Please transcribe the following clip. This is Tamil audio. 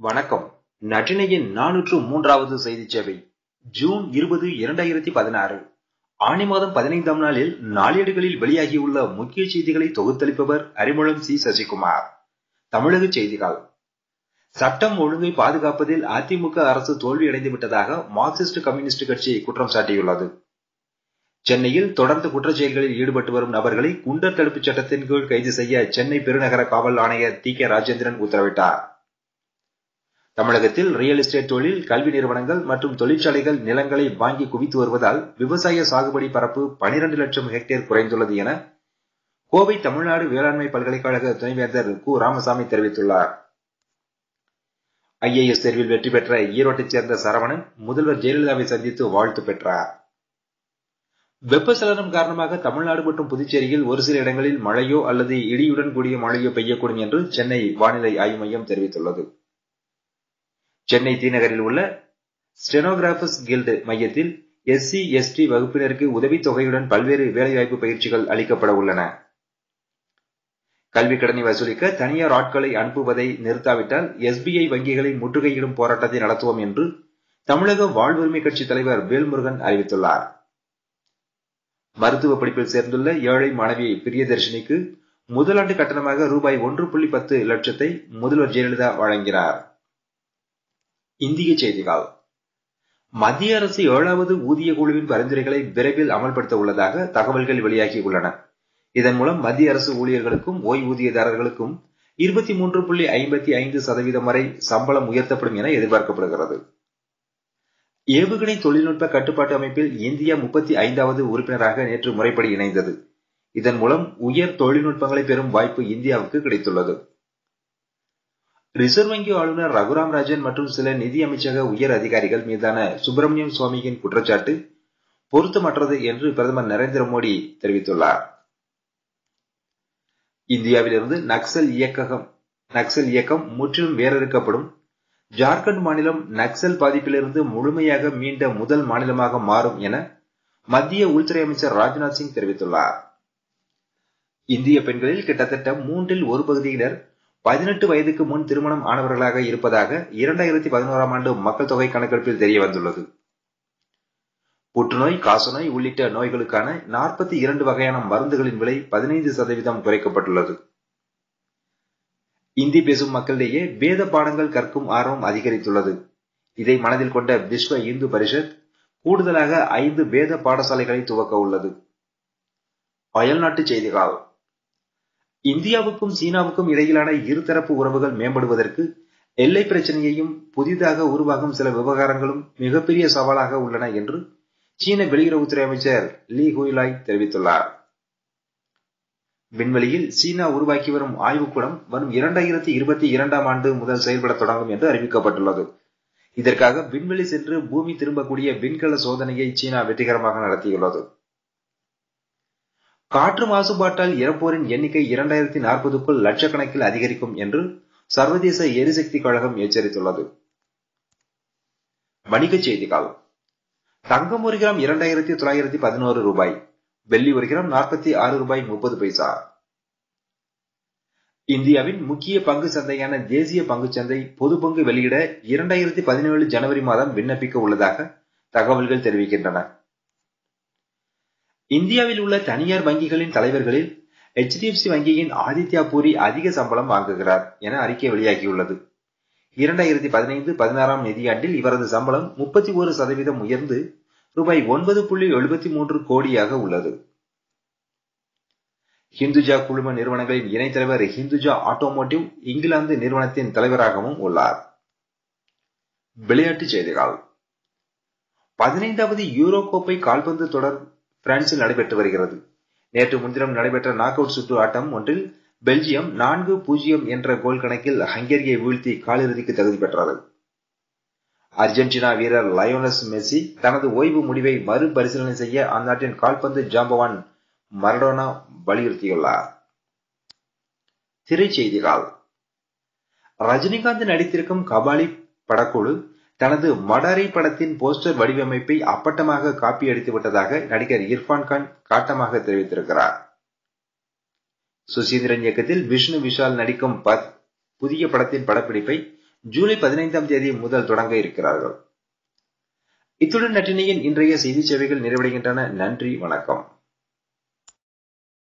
வணக்கம். நற்றினையின் நானூற்று மூன்றாவது செய்தி சேவை ஜூன் இருபது இரண்டாயிரத்தி பதினாறு. ஆணி மாதம் பதினைந்தாம் நாளில் நாளேடுகளில் வெளியாகியுள்ள முக்கிய செய்திகளை தொகுத்தளிப்பவர் அறிமுகம் சி. சசிகுமார். தமிழக செய்திகள். சட்டம் ஒழுங்கை பாதுகாப்பதில் அதிமுக அரசு தோல்வியடைந்து விட்டதாக மார்க்சிஸ்ட் கம்யூனிஸ்ட் கட்சி குற்றம் சாட்டியுள்ளது. சென்னையில் தொடர்ந்து குற்றச்செயல்களில் ஈடுபட்டு வரும் நபர்களை குண்டர் தடுப்புச் சட்டத்தின் கீழ் கைது செய்ய சென்னை பெருநகர காவல் ஆணையர் டி. கே. ராஜேந்திரன் உத்தரவிட்டார். தமிழகத்தில் ரியல் எஸ்டேட் தொழில் கல்வி நிறுவனங்கள் மற்றும் தொழிற்சாலைகள் நிலங்களை வாங்கி குவித்து வருவதால் விவசாய சாகுபடி பரப்பு பனிரெண்டு லட்சம் ஹெக்டேர் குறைந்துள்ளது என கோவை தமிழ்நாடு வேளாண்மை பல்கலைக்கழக துணைவேந்தர் கு. ராமசாமி தெரிவித்துள்ளார். ஐஏஎஸ் தேர்வில் வெற்றி பெற்ற ஈரோட்டைச் சேர்ந்த சரவணன் முதல்வர் ஜெயலலிதாவை சந்தித்து வாழ்த்து பெற்றார். வெப்பச்சலனம் காரணமாக தமிழ்நாடு மற்றும் புதுச்சேரியில் ஒரு சில இடங்களில் மழையோ அல்லது இடியுடன் கூடிய மழையோ பெய்யக்கூடும் என்று சென்னை வானிலை ஆய்வு மையம் தெரிவித்துள்ளது. சென்னை தீநகரில் உள்ள ஸ்டெனோகிராபர்ஸ் கில்டு மையத்தில் எஸ்சி எஸ்டி வகுப்பினருக்கு உதவித் தொகையுடன் பல்வேறு வேலைவாய்ப்பு பயிற்சிகள் அளிக்கப்பட உள்ளன. கல்விக் கடனை வசூலிக்க தனியார் ஆட்களை அனுப்புவதை நிறுத்தாவிட்டால் எஸ்பிஐ வங்கிகளை முற்றுகையிடும் போராட்டத்தை நடத்துவோம் என்று தமிழக வாழ்வுரிமை கட்சி தலைவர் வேல்முருகன் அறிவித்துள்ளார். மருத்துவ படிப்பில் சேர்ந்துள்ள ஏழை மாணவி பிரியதர்ஷினிக்கு முதலாண்டு கட்டணமாக ரூபாய் ஒன்று புள்ளி பத்து லட்சத்தை முதல்வர் ஜெயலலிதா வழங்கினார். இந்திய செய்திகள். மத்திய அரசு ஏழாவது ஊதிய குழுவின் பரிந்துரைகளை விரைவில் அமல்படுத்த உள்ளதாக தகவல்கள் வெளியாகியுள்ளன இதன் மூலம் மத்திய அரசு ஊழியர்களுக்கும் ஓய்வூதியதாரர்களுக்கும் இருபத்தி மூன்று புள்ளி ஐம்பத்தி ஐந்து சதவீதம் வரை சம்பளம் உயர்த்தப்படும் என எதிர்பார்க்கப்படுகிறது. ஏவுகணை தொழில்நுட்ப கட்டுப்பாட்டு அமைப்பில் இந்தியா முப்பத்தி ஐந்தாவது உறுப்பினராக நேற்று முறைப்படி இணைந்தது. இதன் மூலம் உயர் தொழில்நுட்பங்களை பெறும் வாய்ப்பு இந்தியாவுக்கு கிடைத்துள்ளது. ரிசர்வ் வங்கி ஆளுநர் ரகுராம் ராஜன் மற்றும் சில நிதி அமைச்சக உயர் அதிகாரிகள் மீதான சுப்பிரமணியம் சுவாமியின் குற்றச்சாட்டு பொருத்தமற்றது என்று பிரதமர் நரேந்திர மோடி தெரிவித்துள்ளார். இந்தியாவிலிருந்து நக்சல் இயக்கம் நக்சல் இயக்கம் முற்றிலும் வேறறுக்கப்படும் ஜார்க்கண்ட் மாநிலம் நக்சல் பாதிப்பிலிருந்து முழுமையாக மீண்ட முதல் மாநிலமாக மாறும் என மத்திய உள்துறை அமைச்சர் ராஜ்நாத் சிங் தெரிவித்துள்ளார். இந்திய பெண்களில் கிட்டத்தட்ட மூன்றில் ஒரு பகுதியினர் பதினெட்டு வயதுக்கு முன் திருமணம் ஆனவர்களாக இருப்பதாக இரண்டாயிரத்தி பதினோராம் ஆண்டு மக்கள் தொகை கணக்கெடுப்பில் தெரிய வந்துள்ளது புற்றுநோய் காசநோய் உள்ளிட்ட நோய்களுக்கான நாற்பத்தி இரண்டு வகையான மருந்துகளின் விலை பதினைந்து சதவீதம் குறைக்கப்பட்டுள்ளது. இந்தி பேசும் மக்களிடையே வேத பாடங்கள் கற்கும் ஆர்வம் அதிகரித்துள்ளது. இதை மனதில் கொண்ட விஸ்வ இந்து பரிஷத் கூடுதலாக ஐந்து வேத பாடசாலைகளை துவக்க உள்ளது. அயல்நாட்டு செய்திகள். இந்தியாவுக்கும் சீனாவுக்கும் இடையிலான இருதரப்பு உறவுகள் மேம்படுவதற்கு எல்லை பிரச்சனையையும் புதிதாக உருவாகும் சில விவகாரங்களும் மிகப்பெரிய சவாலாக உள்ளன என்று சீன வெளியுறவுத்துறை அமைச்சர் லீ ஹுய்லாய் தெரிவித்துள்ளார். விண்வெளியில் சீனா உருவாக்கி வரும் ஆய்வுக்கூடம் வரும் இரண்டாயிரத்தி இருபத்தி இரண்டாம் ஆண்டு முதல் செயல்பட தொடங்கும் என்று அறிவிக்கப்பட்டுள்ளது. இதற்காக விண்வெளி சென்று பூமி திரும்பக்கூடிய விண்கல சோதனையை சீனா வெற்றிகரமாக நடத்தியுள்ளது. காற்று மாசுபாட்டால் இறப்போரின் எண்ணிக்கை இரண்டாயிரத்தி நாற்பதுக்குள் லட்சக்கணக்கில் அதிகரிக்கும் என்று சர்வதேச எரிசக்தி கழகம் எச்சரித்துள்ளது. வணிகச் செய்திகள். தங்கம் ஒரு கிராம் இரண்டாயிரத்தி தொள்ளாயிரத்தி பதினோரு ரூபாய். வெள்ளி ஒரு கிராம் நாற்பத்தி ஆறு ரூபாய் முப்பது பைசா. இந்தியாவின் முக்கிய பங்கு சந்தையான தேசிய பங்கு சந்தை பொது பங்கு வெளியிட இரண்டாயிரத்தி பதினேழு ஜனவரி மாதம் விண்ணப்பிக்க உள்ளதாக தகவல்கள் தெரிவிக்கின்றன. இந்தியாவில் உள்ள தனியார் வங்கிகளின் தலைவர்களில் எச்டிஎஃப்சி வங்கியின் ஆதித்யா பூரி அதிக சம்பளம் வாங்குகிறார் என அறிக்கை வெளியாகியுள்ளது. இரண்டாயிரத்தி பதினைந்து பதினாறாம் நிதியாண்டில் இவரது சம்பளம் முப்பத்தி ஒரு சதவீதம் உயர்ந்து ரூபாய் ஒன்பது புள்ளி எழுபத்தி மூன்று கோடியாக உள்ளது. ஹிந்துஜா குழும நிறுவனங்களின் இணைத் தலைவர் ஹிந்துஜா ஆட்டோமோட்டிவ் இங்கிலாந்து நிறுவனத்தின் தலைவராகவும் உள்ளார். விளையாட்டுச் செய்திகள். பதினைந்தாவது யூரோ கோப்பை கால்பந்து தொடர் பிரான்சில் நடைபெற்று வருகிறது. நேற்று முன்தினம் நடைபெற்ற நாக் அவுட் சுற்று ஆட்டம் ஒன்றில் பெல்ஜியம் நான்கு பூஜ்ஜியம் என்ற கோல் கணக்கில் ஹங்கேரியை வீழ்த்தி காலிறுதிக்கு தகுதி பெற்றது. அர்ஜென்டினா வீரர் லயோனஸ் மெஸ்ஸி தனது ஓய்வு முடிவை மறுபரிசீலனை செய்ய அந்நாட்டின் கால்பந்து ஜாம்பவான் மரடோனா வலியுறுத்தியுள்ளார். திரைச்செய்திகள் ரஜினிகாந்த் நடித்திருக்கும் கபாலி படக்குழு தனது மடரை படத்தின் போஸ்டர் வடிவமைப்பை அப்பட்டமாக காப்பி அடித்து விட்டதாக நடிகர் இர்பான் கான் காட்டமாக தெரிவித்திருக்கிறார். சுசீந்திரன் இயக்கத்தில் விஷ்ணு விஷால் நடிக்கும் புதிய படத்தின் படப்பிடிப்பை ஜூலை பதினைந்தாம் தேதி முதல் தொடங்க இருக்கிறார்கள். இத்துடன் நட்டினியின் இன்றைய செய்தி சேவைகள் நிறைவடைகின்றன. நன்றி வணக்கம்.